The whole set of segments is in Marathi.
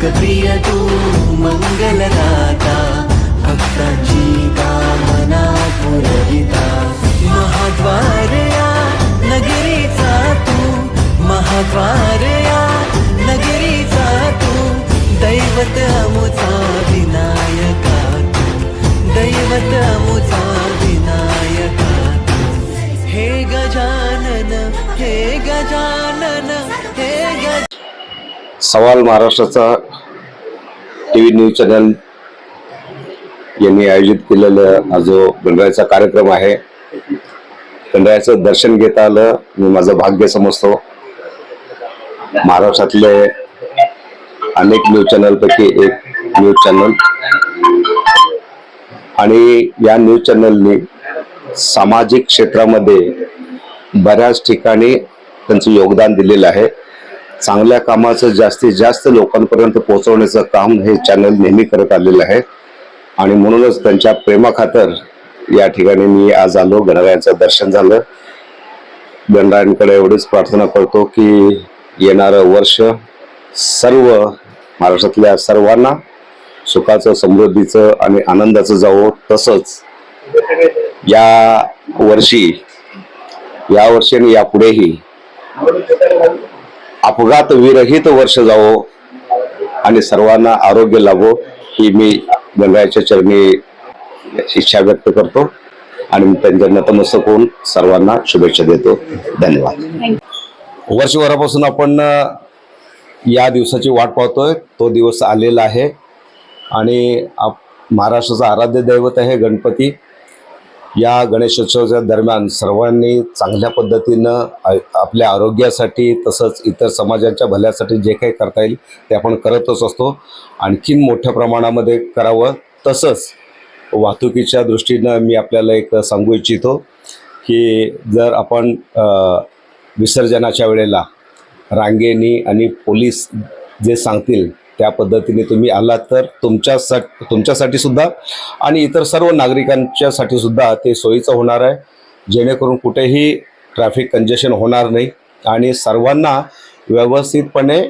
मोदक प्रिय तू मंगलदाता भक्तांची कामना पुरविता. महाद्वार या नगरीचा तू महाद्वार नगरीचा तू दैवत अमुचा विनायका दैवत अमुचा विनायका हे गजानन हे गजानन सवाल महाराष्ट्राचा टी व्ही न्यूज चॅनल यांनी आयोजित केलेला हा जो गणरायाचा कार्यक्रम आहे गणरायाचं दर्शन घेता आलं मी माझं भाग्य समजतो. महाराष्ट्रातले अनेक न्यूज चॅनलपैकी एक न्यूज चॅनल. आणि या न्यूज चॅनलनी सामाजिक क्षेत्रामध्ये बऱ्याच ठिकाणी त्यांचं योगदान दिलेलं आहे. चांगल्या कामाचं जास्तीत जास्त लोकांपर्यंत पोहोचवण्याचं काम हे चॅनल नेहमी करत आलेलं आहे. आणि म्हणूनच त्यांच्या प्रेमाखातर या ठिकाणी मी आज आलो गणरायांचं दर्शन झालं. गणरायांकडे एवढीच प्रार्थना करतो की येणारं वर्ष सर्व महाराष्ट्रातल्या सर्वांना सुखाचं समृद्धीचं आणि आनंदाचं जावं. तसंच या वर्षी या वर्षी आणि यापुढेही अपघात विरहित वर्ष जावो आणि सर्वांना आरोग्य लाभो ही मी गंगाच्या चरणी इच्छा व्यक्त करतो. आणि मी त्यांच्या नतमस्तक होऊन सर्वांना शुभेच्छा देतो. धन्यवाद. वर्षभरापासून आपण या दिवसाची वाट पाहतोय. तो दिवस आलेला आहे. आणि आप महाराष्ट्राचं आराध्य दैवत आहे गणपती. या गणेशोत्सवाच्या दरम्यान सर्वांनी चांगल्या पद्धतीनं आपल्या आरोग्यासाठी तसंच इतर समाजाच्या भल्यासाठी जे काही करता येईल ते आपण करतच असतो. आणखीन मोठ्या प्रमाणामध्ये करावं तसंच वाहतुकीच्या दृष्टीनं मी आपल्याला एक सांगू इच्छितो की जर आपण विसर्जनाच्या वेळेला रांगेनी आणि पोलीस जे सांगतील त्या पद्धतीने तुम्ही आलात तर तुमच्यासाठी तुमच्यासाठी सुद्धा आणि इतर सर्व नागरिकांच्यासाठी सुद्धा ते सोयीचं होणार आहे. जेणेकरून कुठेही ट्रॅफिक कंजेशन होणार नाही आणि सर्वांना व्यवस्थितपणे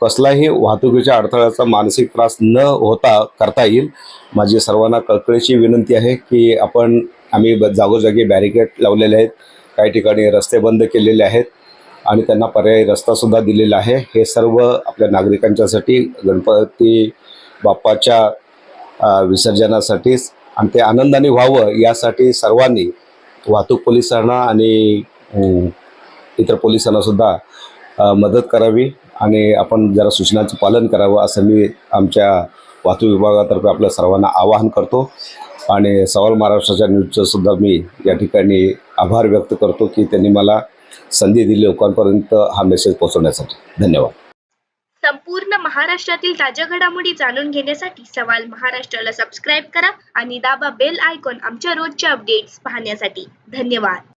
कसलाही वाहतुकीच्या अडथळ्याचा मानसिक त्रास न होता करता येईल. माझी सर्वांना कळकळीची विनंती आहे की आपण आम्ही ब- जागोजागी बॅरिकेड लावलेले आहेत. काही ठिकाणी रस्ते बंद केलेले आहेत. आणि त्यांना पर्यायी रस्तासुद्धा दिलेला आहे. हे सर्व आपल्या नागरिकांच्यासाठी गणपती बाप्पाच्या विसर्जनासाठीच आणि ते आनंदाने व्हावं यासाठी सर्वांनी वाहतूक पोलिसांना आणि इतर पोलिसांनासुद्धा मदत करावी आणि आपण जरा सूचनांचं पालन करावं असं मी आमच्या वाहतूक विभागातर्फे आपल्या सर्वांना आवाहन करतो. आणि सवाल महाराष्ट्राच्या न्यूजचंसुद्धा मी या ठिकाणी आभार व्यक्त करतो की त्यांनी मला संधी दिली लोकांपर्यंत हा मेसेज पोहोचवण्यासाठी. धन्यवाद. संपूर्ण महाराष्ट्रातील ताज्या घडामोडी जाणून घेण्यासाठी सवाल महाराष्ट्राला सबस्क्राईब करा आणि दाबा बेल आयकॉन आमच्या रोजच्या अपडेट्स पाहण्यासाठी. धन्यवाद.